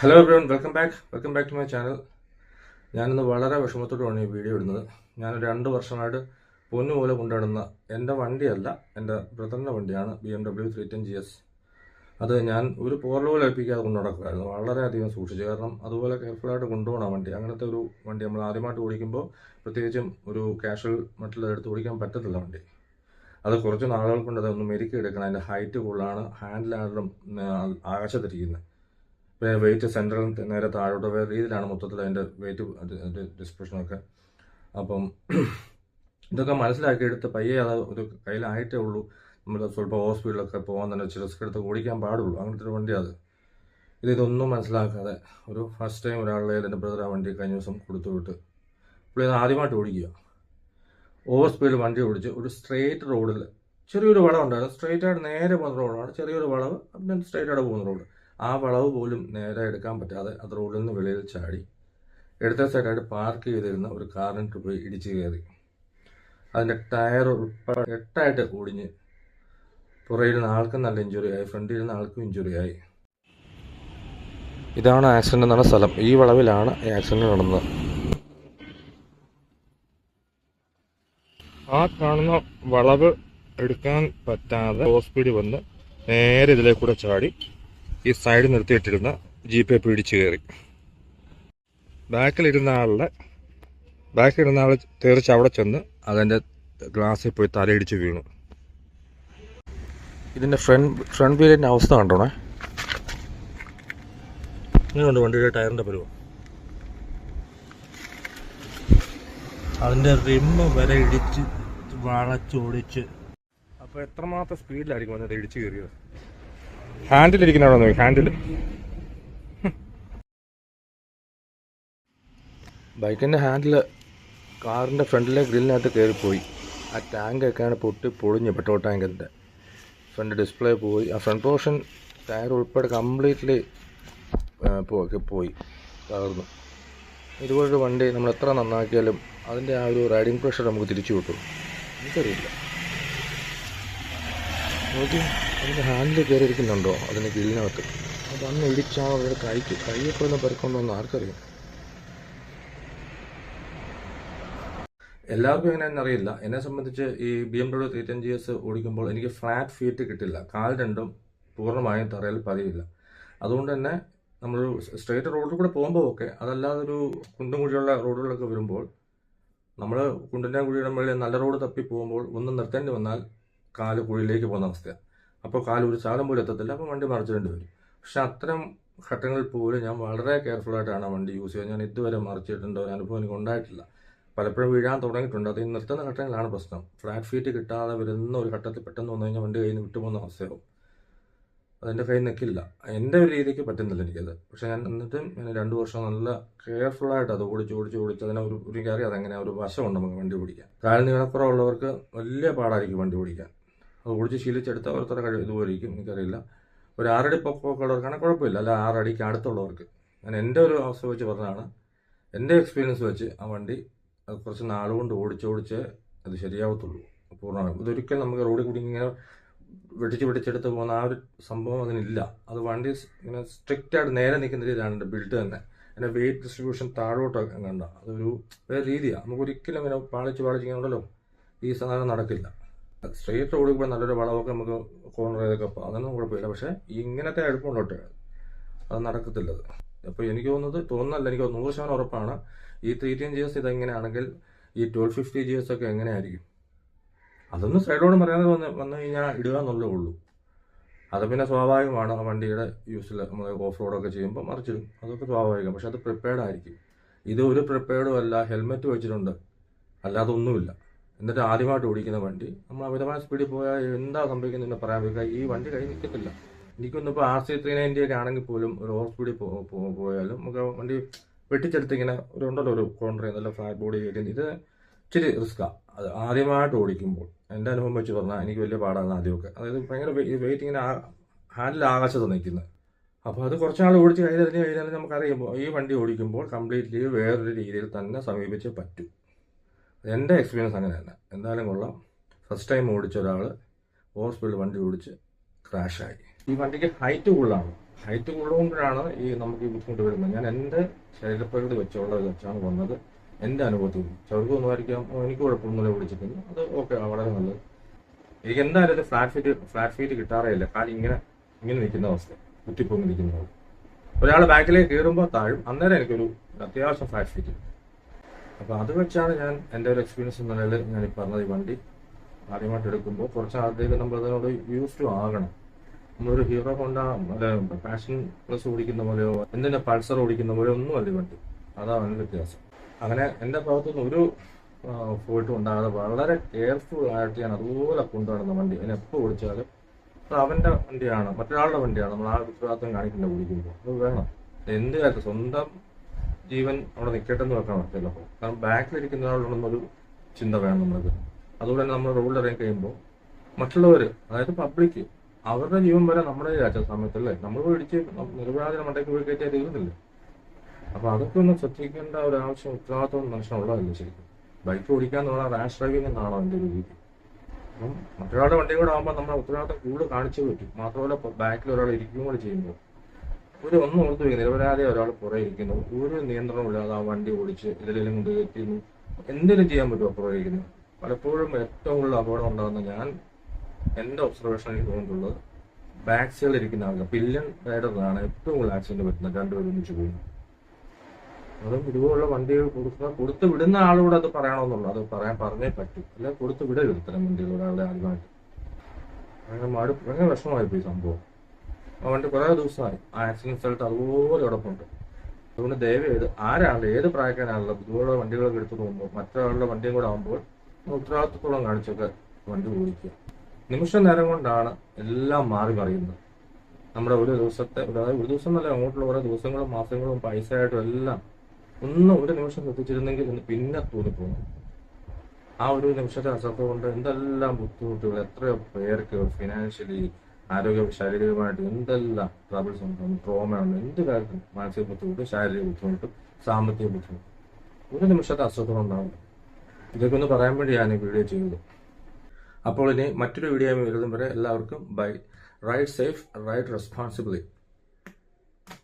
Hello everyone welcome back welcome back to my channel ഞാനിന്ന് വളരെ വിഷമത്തോടുമാണ് ഈ വീഡിയോ ഇടുന്നത്. ഞാൻ രണ്ട് വർഷമായിട്ട് പൊന്നു പോലെ കൊണ്ടുനടന്ന എന്റെ വണ്ടിയല്ല എന്റെ ബ്രദറിന്റെ വണ്ടിയാണ് B M W three ten G S അത് ഞാൻ ഒരു പോർലോയിൽ ഏൽപ്പിക്കാതെ കൊണ്ടു നടക്കുമായിരുന്നു വളരെയധികം സൂക്ഷിച്ചു. കാരണം അതുപോലെ കെയർഫുള്ളായിട്ട് കൊണ്ടുപോകണം വണ്ടി. അങ്ങനത്തെ ഒരു വണ്ടി നമ്മൾ ആദ്യമായിട്ട് ഓടിക്കുമ്പോൾ പ്രത്യേകിച്ചും ഒരു കാഷ്വൽ മറ്റുള്ള എടുത്ത് ഓടിക്കാൻ പറ്റത്തില്ല വണ്ടി. അത് കുറച്ച് നാളുകൾ കൊണ്ട് അതൊന്ന് മെരുക്കി എടുക്കണം അതിന്റെ ഹൈറ്റ് കൂടുതലാണ്. ഹാൻഡിലാണെങ്കിലും ആകാശത്തിരിക്കുന്നത്. വെയിറ്റ് സെൻട്രൽ നേരെ താഴോട്ട് വേറെ രീതിയിലാണ് മൊത്തത്തിൽ അതിന്റെ വെയിറ്റ് ഡിസ്പ്രഷനൊക്കെ അപ്പം ഇതൊക്കെ മനസ്സിലാക്കി എടുത്ത് പയ്യെ അത് ഒരു കയ്യിലായിട്ടേ ഉള്ളൂ. നമ്മൾ സ്വല്പം ഹോസ്പിറ്റലൊക്കെ പോകാൻ തന്നെ റിസ്ക് എടുത്ത് ഓടിക്കാൻ പാടുള്ളൂ. അങ്ങനത്തെ ഒരു വണ്ടി അത്. ഇത് ഇതൊന്നും മനസ്സിലാക്കാതെ ഒരു ഫസ്റ്റ് ടൈം ഒരാളുടെ എന്റെ ബ്രദർ ആ വണ്ടി കഴിഞ്ഞ ദിവസം കൊടുത്തു വിട്ട് പുള്ളി അത് ആദ്യമായിട്ട് ഓടിക്കുക. ഓവർ സ്പീഡിൽ വണ്ടി ഓടിച്ച് ഒരു സ്ട്രെയിറ്റ് റോഡിൽ ചെറിയൊരു വളവുണ്ടായിരുന്നു. സ്ട്രേറ്റ് ആയിട്ട് നേരെ പോകുന്ന റോഡാണ് ചെറിയൊരു വളവ് പിന്നെ സ്ട്രെയിറ്റ് ആയിട്ട് പോകുന്ന റോഡ് ആ വളവ് പോലും നേരെ എടുക്കാൻ പറ്റാതെ അത് റോഡിൽ നിന്ന് വെളിയിൽ ചാടി. ഇടത്തെ സൈഡായിട്ട് പാർക്ക് ചെയ്തിരുന്ന ഒരു കാറിനിട്ട് പോയി ഇടിച്ച് കയറി. അതിന്റെ ടയർ ഉൾപ്പെടെ എട്ടായിട്ട് ഒടിഞ്ഞ് പുറയിരുന്ന ആൾക്കും നല്ല ഇഞ്ചുറി ആയി ഫ്രണ്ടിൽ ഇരുന്ന ആൾക്കും ഇഞ്ചുറി ആയി. ഇതാണ് ആക്സിഡന്റ് നടന്ന സ്ഥലം. ഈ വളവിലാണ് ഈ ആക്സിഡന്റ് നടന്നത്. ആ കാണുന്ന വളവ് എടുക്കാൻ പറ്റാതെ ഹോസ്പിറ്റലിൽ വന്ന് നേരെ ഇതിലേക്കൂടെ ചാടി. ഈ സൈഡ് നിർത്തിയിട്ടിരുന്ന ജീപ്പെ പിടിച്ചു കയറി. ബാക്കിലിരുന്ന ആളുടെ ബാക്കിലിരുന്ന ആൾ തീർച്ച അവിടെ ചെന്ന് അതിന്റെ ഗ്ലാസ്സിൽ പോയി തലയിടിച്ച് വീണു. ഇതിന്റെ ഫ്രണ്ട് ഫ്രണ്ട് വീലിന്റെ അവസ്ഥ കണ്ടോണേ? ഇങ്ങനെയുണ്ട് വണ്ടിയുടെ ടയറിന്റെ പരുവം? അതിന്റെ റിമ്മ് വരെ ഇടിച്ച് വളച്ചോടിച്ച്. അപ്പോൾ എത്രമാത്രം സ്പീഡിലായിരിക്കും വന്നത് ഇടിച്ച് കയറിയത്? ഹാൻഡിലിരിക്കുന്ന അവിടെ നോക്കി ഹാൻഡിൽ ബൈക്കിന്റെ ഹാൻഡിൽ കാറിന്റെ ഫ്രണ്ടിലെ ഗ്രില്ലിനകത്ത് കയറിപ്പോയി. ആ ടാങ്കൊക്കെയാണ് പൊട്ടി പൊളിഞ്ഞ് പെട്രോൾ ടാങ്കിന്റെ ഫ്രണ്ട് ഡിസ്പ്ലേ പോയി. ആ ഫ്രണ്ട് പോർഷൻ ടയർ ഉൾപ്പെടെ കംപ്ലീറ്റ്ലി പോയി. തകർന്നു. ഇതുപോലൊരു വണ്ടി നമ്മൾ എത്ര നന്നാക്കിയാലും അതിന്റെ ആ ഒരു റൈഡിങ് പ്രഷർ നമുക്ക് തിരിച്ചു കിട്ടും. എനിക്കറിയില്ല. നോക്കി അതിന്റെ ഹാൻഡിൽ കയറിയിരിക്കുന്നുണ്ടോ അതിന് ഗ്രില്ലിനകത്ത് അത് അന്ന് ഇടിച്ചാൽ അവരുടെ കൈക്ക് ഒന്ന് പരിക്കൊണ്ടോന്ന് ആർക്കറിയാം. എല്ലാവർക്കും എങ്ങനെയാണെന്ന് അറിയില്ല. എന്നെ സംബന്ധിച്ച് ഈ B M W three ten G S ഓടിക്കുമ്പോൾ എനിക്ക് ഫ്ലാറ്റ് ഫീറ്റ് കിട്ടില്ല. കാൽ രണ്ടും പൂർണമായും തറയിൽ പതിയില്ല അതുകൊണ്ട് തന്നെ നമ്മൾ സ്ട്രേറ്റ് റോഡിൽ കൂടെ പോകുമ്പോൾ ഓക്കെ അതല്ലാതെ ഒരു കുണ്ടും കുഴിയുള്ള റോഡുകളിലൊക്കെ വരുമ്പോൾ നമ്മൾ കുണ്ടിന്റെ കുഴിയുടെ മുകളിൽ നല്ല റോഡ് തപ്പി പോകുമ്പോൾ ഒന്ന് നിർത്തേണ്ടി വന്നാൽ കാൽ കുഴിയിലേക്ക് പോകുന്ന അവസ്ഥയാണ് അപ്പോൾ കാൽ ഒരു സാധനം പോലും എത്തത്തില്ല. അപ്പോൾ വണ്ടി മറിച്ചിടേണ്ടി വരും. പക്ഷെ അത്തരം ഘട്ടങ്ങളിൽ പോലും ഞാൻ വളരെ കെയർഫുള്ളായിട്ടാണ് വണ്ടി യൂസ് ചെയ്യുന്നത്. ഞാൻ ഇതുവരെ മറിച്ചിട്ടുണ്ട് ഒരു അനുഭവം എനിക്ക് ഉണ്ടായിട്ടില്ല. പലപ്പോഴും വീഴാൻ തുടങ്ങിയിട്ടുണ്ട്. അത് ഈ നിർത്തുന്ന ഘട്ടങ്ങളാണ് പ്രശ്നം. ഫ്ലാറ്റ് ഫീറ്റ് കിട്ടാതെ വരുന്ന ഒരു ഘട്ടത്തിൽ പെട്ടെന്ന് വന്നു കഴിഞ്ഞാൽ വണ്ടി കയ്യിൽ നിന്ന് വിട്ടുപോകുന്ന അവസ്ഥയാവും. അതെന്റെ കയ്യിൽ നിൽക്കില്ല. എന്റെ ഒരു രീതിക്ക് പറ്റുന്നില്ല എനിക്കത്. പക്ഷെ ഞാൻ എന്നിട്ടും ഞാൻ രണ്ട് വർഷം നല്ല കെയർഫുള്ളായിട്ട് അത് ഓടിച്ച് ഓടിച്ച് ഓടിച്ച് അതിനെ ഒരു ഒരു കയറി അതെങ്ങനെ ഒരു വശമുണ്ട് നമുക്ക് വണ്ടി ഓടിക്കാൻ കാലിന് നീളക്കുറവുള്ളവർക്ക് വലിയ പാടായിരിക്കും വണ്ടി ഓടിക്കാൻ അത് കുടിച്ച് ശീലിച്ചെടുത്ത ഓരോരുത്തരുടെ കഴിവ് ഇതുപോലെ ഇരിക്കും എനിക്കറിയില്ല. ഒരു ആറടി പൊക്കമൊക്കെ ഉള്ളവർക്കാണെങ്കിൽ കുഴപ്പമില്ല. അല്ല ആറടിക്ക് അടുത്തുള്ളവർക്ക്. ഞാൻ എന്റെ ഒരു അവസ്ഥ വെച്ച് പറഞ്ഞതാണ്. എന്റെ എക്സ്പീരിയൻസ് വെച്ച് ആ വണ്ടി കുറച്ച് നാളുകൊണ്ട് ഓടിച്ചോടിച്ച് ഓടിച്ച് അത് ശരിയാവത്തുള്ളൂ. പൂർണമായും. ഇതൊരിക്കലും നമുക്ക് റോഡിൽ കൂടി ഇങ്ങനെ വെട്ടിച്ച് വെട്ടിച്ചെടുത്ത് പോകുന്ന ആ ഒരു സംഭവം അതിനില്ല. അത് വണ്ടി ഇങ്ങനെ സ്ട്രിക്റ്റ് ആയിട്ട് നേരെ നിൽക്കുന്ന രീതിയിലാണ് എന്റെ ബിൽഡ് തന്നെ. എന്റെ വെയിറ്റ് ഡിസ്ട്രിബ്യൂഷൻ താഴോട്ട് കണ്ട അതൊരു വേറെ രീതിയാണ് നമുക്ക് ഒരിക്കലും ഇങ്ങനെ പാളിച്ച് പാളിച്ച് ഇങ്ങനെ ഉണ്ടല്ലോ. ഈ സാധനം നടക്കില്ല. സ്ട്രെയിറ്റ് റോഡിൽ കൂടെ നല്ലൊരു വളവൊക്കെ നമുക്ക് കോർണർ ചെയ്തൊക്കെ പോകാം. അതൊന്നും കുഴപ്പമില്ല. പക്ഷേ ഇങ്ങനത്തെ അടുപ്പുണ്ടോട്ടെ? അത് നടക്കത്തില്ല. അപ്പോൾ എനിക്ക് തോന്നുന്നത് തോന്നുന്നല്ല എനിക്ക് നൂറ് ശതമാനം ഉറപ്പാണ്. ഈ ത്രീ ടെൻ ജി എസ് ഇതെങ്ങനെയാണെങ്കിൽ ഈ ട്വൽവ് ഫിഫ്റ്റി ജി എസ് ഒക്കെ എങ്ങനെയായിരിക്കും? അതൊന്നും സൈഡോട് പറയാതെ വന്ന് വന്നു കഴിഞ്ഞാൽ ഇടുക എന്നുള്ളേ ഉള്ളൂ. അത് പിന്നെ സ്വാഭാവികമാണ്. വണ്ടിയുടെ യൂസിൽ നമ്മൾ ഓഫ് റോഡൊക്കെ ചെയ്യുമ്പോൾ മറിച്ചിടും. അതൊക്കെ സ്വാഭാവികം. പക്ഷെ അത് പ്രിപ്പയർഡ് ആയിരിക്കും. ഇത് ഒരു പ്രിപ്പയർഡും അല്ല ഹെൽമെറ്റ് വെച്ചിട്ടുണ്ട്. അല്ലാതെ ഒന്നുമില്ല. എന്നിട്ട് ആദ്യമായിട്ട് ഓടിക്കുന്ന വണ്ടി. നമ്മൾ അമിതമായ സ്പീഡിൽ പോയാൽ എന്താ സംഭവിക്കുന്നതെന്ന് പറയാൻ പറ്റില്ല ഈ വണ്ടി കൈ നിൽക്കത്തില്ല. എനിക്കൊന്നും ഇപ്പോൾ ആർ സി ത്രീ നയന്റി ഒക്കെ ആണെങ്കിൽ പോലും ഒരു ഓവർ സ്പീഡിൽ പോയാലും നമുക്ക് വണ്ടി വെട്ടിച്ചെടുത്ത് ഇങ്ങനെ ഒരു ഉണ്ടല്ലോ ഒരു കോർണർ നല്ല ഫ്ലാറ്റ് ബോഡി കയറ്റി ഇത് ഇച്ചിരി റിസ്ക്കാണ് അത് ആദ്യമായിട്ട് ഓടിക്കുമ്പോൾ എന്റെ അനുഭവം വെച്ച് പറഞ്ഞാൽ എനിക്ക് വലിയ പാടാണ് ആദ്യമൊക്കെ. അതായത് ഭയങ്കര വെയിറ്റ് ഇങ്ങനെ ഹാൻഡിൽ ആകാശത്ത് നിൽക്കുന്നത്. അപ്പോൾ അത് കുറച്ച് നാൾ ഓടിച്ച് കഴിഞ്ഞറിഞ്ഞ് കഴിഞ്ഞാൽ നമുക്കറിയുമ്പോൾ ഈ വണ്ടി ഓടിക്കുമ്പോൾ കംപ്ലീറ്റ്ലി വേറൊരു രീതിയിൽ തന്നെ സമീപിച്ച് പറ്റും. എന്റെ എക്സ്പീരിയൻസ് അങ്ങനെയല്ല. എന്തായാലും കൊള്ളാം. ഫസ്റ്റ് ടൈം ഓടിച്ച ഒരാൾ സ്പീഡിൽ വണ്ടി ഓടിച്ച് ക്രാഷായി ഈ വണ്ടിക്ക് ഹൈറ്റ് കൂടുതലാണ്. ഹൈറ്റ് കൂടുതലുകൊണ്ടാണ് ഈ നമുക്ക് ഈ ബുദ്ധിമുട്ട് വരുന്നത്. ഞാൻ എന്റെ ശരീരപ്രകൃതി വെച്ചുള്ള വെച്ചാണ് വന്നത്. എന്റെ അനുഭവത്തിൽ ചെറുപ്പം ഒന്നും ആയിരിക്കാം എനിക്ക് കുഴപ്പമൊന്നുമില്ല പിടിച്ചിട്ടുണ്ട് അത് ഓക്കെ വളരെ നല്ലത്. എനിക്ക് എന്തായാലും ഇത് ഫ്ലാറ്റ് ഫീറ്റ് ഫ്ലാറ്റ് ഫീറ്റ് കിട്ടാറേ ഇല്ല. കാര്യം ഇങ്ങനെ ഇങ്ങനെ നിൽക്കുന്ന അവസ്ഥ. കുത്തിപ്പൊങ്ങി നിൽക്കുന്നത് ഒരാൾ ബാക്കിലേക്ക് കയറുമ്പോൾ താഴും. അന്നേരം എനിക്കൊരു അത്യാവശ്യം ഫ്ലാറ്റ് ഫീറ്റ് അപ്പോൾ അത് വെച്ചാണ് ഞാൻ എന്റെ ഒരു എക്സ്പീരിയൻസ് എന്ന നിലയിൽ ഞാൻ ഈ പറഞ്ഞത് ഈ വണ്ടി ആദ്യമായിട്ട് എടുക്കുമ്പോൾ കുറച്ച് ആദ്യമൊക്കെ നമ്മൾ അതിനോട് യൂസ് ടു ആകണം. നമ്മളൊരു ഹീറോ കൊണ്ട പാഷൻ പ്ലസ് ഓടിക്കുന്ന പോലെയോ എന്തിനാ പൾസർ ഓടിക്കുന്ന പോലെയോ ഒന്നും അല്ല വണ്ടി. അതാണ് വ്യത്യാസം. അങ്ങനെ എന്റെ ഭാഗത്തുനിന്ന് ഒരു പോയിട്ടും ഉണ്ടാകാതെ വളരെ കെയർഫുൾ ആയിട്ട് ഞാൻ അതുപോലെ കൊണ്ടുവരുന്ന വണ്ടി. അതിന് എപ്പോൾ ഓടിച്ചാലും അവന്റെ വണ്ടിയാണ് മറ്റൊരാളുടെ വണ്ടിയാണ്. നമ്മൾ ആ ഉത്തരവാദിത്വം കാണിക്കേണ്ട ഓടിക്കുമ്പോൾ. അത് വേണം. എന്ത് കാര്യത്തിൽ സ്വന്തം ജീവൻ അവിടെ നിൽക്കട്ടെ എന്ന് വെക്കാൻ പറ്റില്ല കാരണം ബാക്കിലിരിക്കുന്ന ആളുണ്ടെന്നൊരു ചിന്ത വേണം നമ്മൾക്ക് അതുപോലെ തന്നെ നമ്മൾ റോഡിൽ ഇറങ്ങി കഴിയുമ്പോൾ മറ്റുള്ളവർ അതായത് പബ്ലിക് അവരുടെ ജീവൻ വരെ നമ്മുടെ രാജ്യ സമയത്തല്ലേ നമ്മൾ പിടിച്ച് നിരപരാധിനെ മണ്ടയ്ക്ക് പോയി കയറ്റിയാൽ തീരുന്നില്ല? അപ്പൊ അതൊക്കെ ഒന്ന് ശ്രദ്ധിക്കേണ്ട ഒരു ആവശ്യം ഉത്തരവാദിത്വം മനുഷ്യനുള്ളതല്ലേ ശരിക്കും. ബൈക്ക് ഓടിക്കാൻ പറഞ്ഞാൽ റാഷ് ഡ്രൈവിംഗ് എന്നാണോ എന്റെ ഒരു രീതി. അപ്പം മറ്റൊരാളുടെ വണ്ടിയും കൂടെ ആകുമ്പോൾ നമ്മുടെ ഉത്തരവാദിത്വം കൂടുതൽ കാണിച്ചു പറ്റും. മാത്രമല്ല ബാക്കിൽ ഒരാൾ ഇരിക്കുകയും കൂടെ ചെയ്യുമ്പോൾ. ഒരു ഒന്നും ഓർത്തു വയ്ക്കും നിരപരാധി ഒരാൾ പുറകെ ഇരിക്കുന്നു. ഒരു നിയന്ത്രണമില്ലാതെ ആ വണ്ടി ഓടിച്ച് ഇതിലെല്ലാം കൊണ്ട് കയറ്റുന്നു എന്തെങ്കിലും ചെയ്യാൻ പറ്റുമോ പുറകെ ഇരിക്കുന്നു? പലപ്പോഴും ഏറ്റവും കൂടുതൽ അപകടം ഉണ്ടാകുന്ന ഞാൻ എന്റെ ഒബ്സർവേഷൻ എനിക്ക് തോന്നിയിട്ടുള്ളത് ബാക്ക് സൈഡിൽ ഇരിക്കുന്ന ആളുകൾ പില്ലൻ റൈഡറിലാണ് ഏറ്റവും കൂടുതൽ ആക്സിഡന്റ് പറ്റുന്നത്. രണ്ടുപേരും ഒന്നിച്ച് പോകുന്നു അതും ഇതുപോലുള്ള വണ്ടികൾ കൊടുക്കുക കൊടുത്തു വിടുന്ന ആളോട് അത് പറയണമെന്നുള്ളൂ. അത് പറയാൻ പറഞ്ഞേ പറ്റൂ. അല്ലെങ്കിൽ കൊടുത്തു വിടരുത് ഇത്തരം വണ്ടികൾ. ഒരാളുടെ ആദ്യമായിട്ട്. ഭയങ്കര മടു ഭയങ്കര വിഷമമായിപ്പോയി സംഭവം. വണ്ടി കുറേ ദിവസമായി. ആ ആക്സിഡന്റ് സ്ഥലത്ത് അതുപോലെ കിടപ്പുണ്ട്. അതുകൊണ്ട് ദയവ് ചെയ്ത് ആരാണ് ഏത് പ്രായക്കാരാണല്ലോ ഇതുപോലുള്ള വണ്ടികളൊക്കെ എടുത്തു പോകുമ്പോൾ മറ്റൊരാളുടെ വണ്ടിയും കൂടെ ആകുമ്പോൾ ഉത്തരവാദിത്വത്തോളം കാണിച്ചൊക്കെ വണ്ടി ഓടിക്കുക. നിമിഷ നേരം കൊണ്ടാണ് എല്ലാം മാറി മറിയുന്നത്. നമ്മുടെ ഒരു ദിവസത്തെ അതായത് ഒരു ദിവസം എന്നല്ല അങ്ങോട്ടുള്ള ഓരോ ദിവസങ്ങളും മാസങ്ങളും പൈസ ആയിട്ടും എല്ലാം ഒന്ന് ഒരു നിമിഷം ശ്രദ്ധിച്ചിരുന്നെങ്കിൽ ഒന്ന് പിന്നെ തോന്നിപ്പോകും ആ ഒരു നിമിഷത്തെ അശ്രദ്ധ കൊണ്ട് എന്തെല്ലാം ബുദ്ധിമുട്ടുകൾ എത്രയോ പേർക്ക് ഫിനാൻഷ്യലി ആരോഗ്യ ശാരീരികമായിട്ട് എന്തെല്ലാം ട്രബിൾസ് ഉണ്ട് ട്രോമയുണ്ട് എന്ത് കാര്യത്തിനും മാനസിക ബുദ്ധിമുട്ട് ശാരീരിക ബുദ്ധിമുട്ട് സാമ്പത്തിക ബുദ്ധിമുട്ട്. ഒരു നിമിഷത്തെ അസുഖം ഉണ്ടാവും ഇതൊക്കെ ഒന്ന് പറയാൻ വേണ്ടി ഞാൻ ഈ വീഡിയോ ചെയ്തത് അപ്പോൾ ഇനി മറ്റൊരു വീഡിയോ വരുന്നതും വരെ എല്ലാവർക്കും bye ride safe ride responsibly